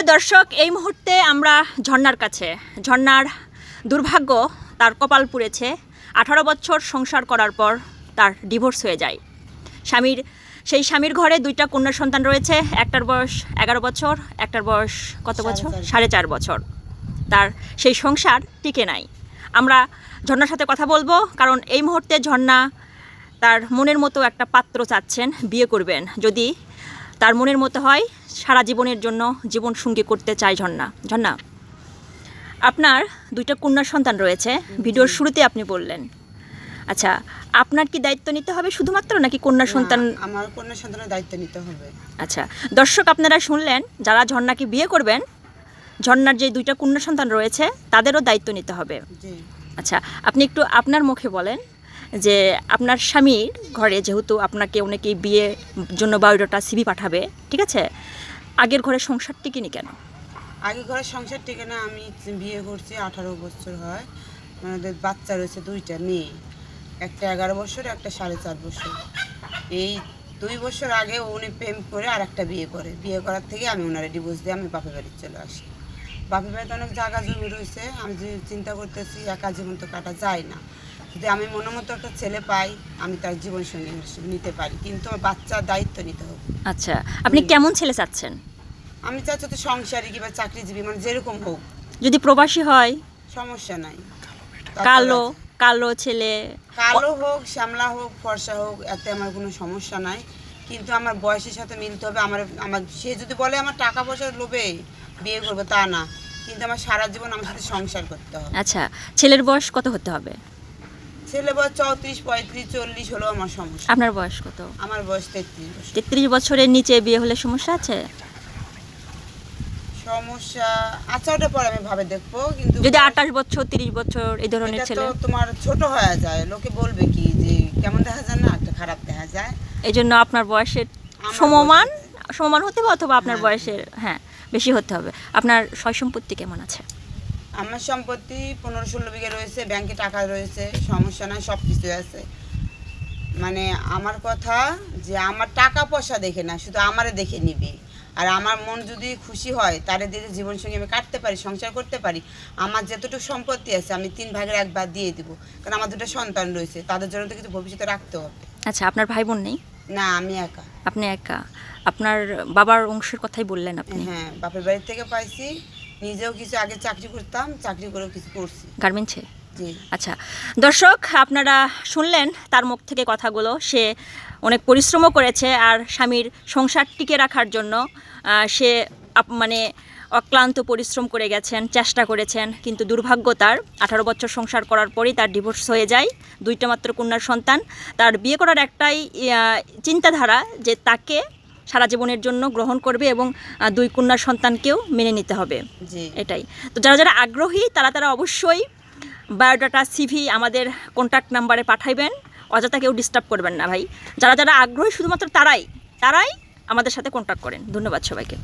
প্রিয় দর্শক এই মুহূর্তে আমরা ঝর্ণার কাছে। ঝর্ণার দুর্ভাগ্য তার কপাল পুড়েছে। আঠারো বছর সংসার করার পর তার ডিভোর্স হয়ে যায়। স্বামীর সেই স্বামীর ঘরে দুইটা কন্যা সন্তান রয়েছে। একটার বয়স এগারো বছর একটার বয়স কত বছর? সাড়ে চার বছর। তার সেই সংসার টিকে নাই। আমরা ঝর্ণার সাথে কথা বলব কারণ এই মুহূর্তে ঝর্ণা তার মনের মতো একটা পাত্র চাচ্ছেন বিয়ে করবেন। যদি তার মনের মতো হয় সারা জীবনের জন্য জীবন সঙ্গী করতে চায় ঝর্ণা। ঝর্ণা আপনার দুইটা কন্যা সন্তান রয়েছে ভিডিওর শুরুতে আপনি বললেন। আচ্ছা আপনার কি দায়িত্ব নিতে হবে শুধুমাত্র নাকি কন্যা সন্তান? আমার কন্যা সন্তানের দায়িত্ব নিতে হবে। আচ্ছা দর্শক আপনারা শুনলেন যারা ঝর্ণাকে বিয়ে করবেন ঝর্ণার যে দুইটা কন্যা সন্তান রয়েছে তাদেরও দায়িত্ব নিতে হবে। আচ্ছা আপনি একটু আপনার মুখে বলেন যে আপনার স্বামীর ঘরে যেহেতু আপনাকে অনেকেই বিয়ে জন্য বায়োডাটা সিবি পাঠাবে, ঠিক আছে? আগের ঘরে সংসার টিকিনি কেন? আগে ঘরে সংসার থেকে না আমি বিয়ে করছি আঠারো বছর হয়। আমাদের বাচ্চা রয়েছে দুইটা, মেয়ে। একটা এগারো বছর, একটা সাড়ে চার বছর। এই দুই বছর আগে উনি প্রেম করে আর একটা বিয়ে করে। বিয়ে করার থেকে আমি ওনারা ডিভোর্স দিয়ে আমি বাপের বাড়ি চলে আসি। বাপের বাড়িতে অনেক জায়গা জমি রয়েছে। আমি যে চিন্তা করতেছি, একা জীবন তো কাটা যায় না। যদি আমি মনের মতো একটা ছেলে পাই আমি তার জীবন সঙ্গী নিতে পারি। কিন্তু আমার বাচ্চার দায়িত্ব নিতে হবে। আচ্ছা আপনি কেমন ছেলে চাচ্ছেন? আমি চাচ্ছি তো সংসারী কিংবা চাকরিজীবী মানে যেরকম হোক। যদি প্রবাসী হয়? সমস্যা নাই। কালো কালো ছেলে। কালো হোক শ্যামলা হোক ফর্সা হোক এতে আমার কোনো সমস্যা নাই। কিন্তু আমার বয়সের সাথে মিলতে হবে। আমার আমার সে যদি বলে আমার টাকা পয়সার লোভে বিয়ে করবে তা না। কিন্তু আমার সারা জীবন আমার সাথে সংসার করতে হবে। আচ্ছা ছেলের বয়স কত হতে হবে? ছেলে বয়স চৌত্রিশ পঁয়ত্রিশ চল্লিশ হলেও আমার সমস্যা। আপনার বয়স কত? আমার বয়স তেত্রিশ তেত্রিশ বছরের নিচে বিয়ে হলে সমস্যা আছে? সমস্যা আচ্ছা ওটা পরে আমি ভাবে দেখব কিন্তু যদি আঠাশ বছর তিরিশ বছর এই ধরনের ছেলে। তোমার ছোট হয়ে যায় লোকে বলবে কি যে কেমন দেখা যায় না একটা খারাপ দেখা যায়। এই জন্য আপনার বয়সের সমমান সমান হতে হবে অথবা আপনার হ্যাঁ। বয়সের হ্যাঁ বেশি হতে হবে। আপনার সয় সম্পত্তি কেমন আছে? আমার সম্পত্তি পনেরো ষোলো বিঘে রয়েছে ব্যাংকে টাকা রয়েছে সমস্যা নাই সব কিছু আছে। মানে আমার কথা যে আমার টাকা পয়সা দেখে না শুধু আমারে দেখে নিবে। আর আমার মন যদি খুশি হয় তারে দিয়ে জীবন সঙ্গে আমি কাটতে পারি সংসার করতে পারি আমার যতটুকু সম্পত্তি আছে আমি তিন ভাগের একবার দিয়ে দিব। কারণ আমার দুটো সন্তান রয়েছে তাদের জন্য তো কিছু ভবিষ্যতে রাখতে হবে। আচ্ছা আপনার ভাই বোন নেই? না আমি একা। আপনি একা? আপনার বাবার অংশের কথাই বললেন আপনি। হ্যাঁ বাপের বাড়ি থেকে পাইছি। নিজেও কিছু আগে চাকরি করতাম চাকরি করেও কিছু করছি। গার্মেন্টসে? আচ্ছা দর্শক আপনারা শুনলেন তার মুখ থেকে কথাগুলো। সে অনেক পরিশ্রমও করেছে আর স্বামীর সংসার টিকে রাখার জন্য সে মানে অক্লান্ত পরিশ্রম করে গেছেন চেষ্টা করেছেন কিন্তু দুর্ভাগ্য তার। আঠারো বছর সংসার করার পরই তার ডিভোর্স হয়ে যায় দুইটা মাত্র কন্যার সন্তান। তার বিয়ে করার একটাই চিন্তাধারা যে তাকে সারা জীবনের জন্য গ্রহণ করবে এবং দুই কন্যার সন্তানকেও মেনে নিতে হবে। এটাই। তো যারা যারা আগ্রহী তারা তারা অবশ্যই বায়োডাটা সিভি আমাদের কন্ট্যাক্ট নাম্বারে পাঠাইবেন। অযথা কেউ ডিস্টার্ব করবেন না ভাই। যারা যারা আগ্রহী শুধুমাত্র তারাই তারাই আমাদের সাথে কন্ট্যাক্ট করেন। ধন্যবাদ সবাইকে।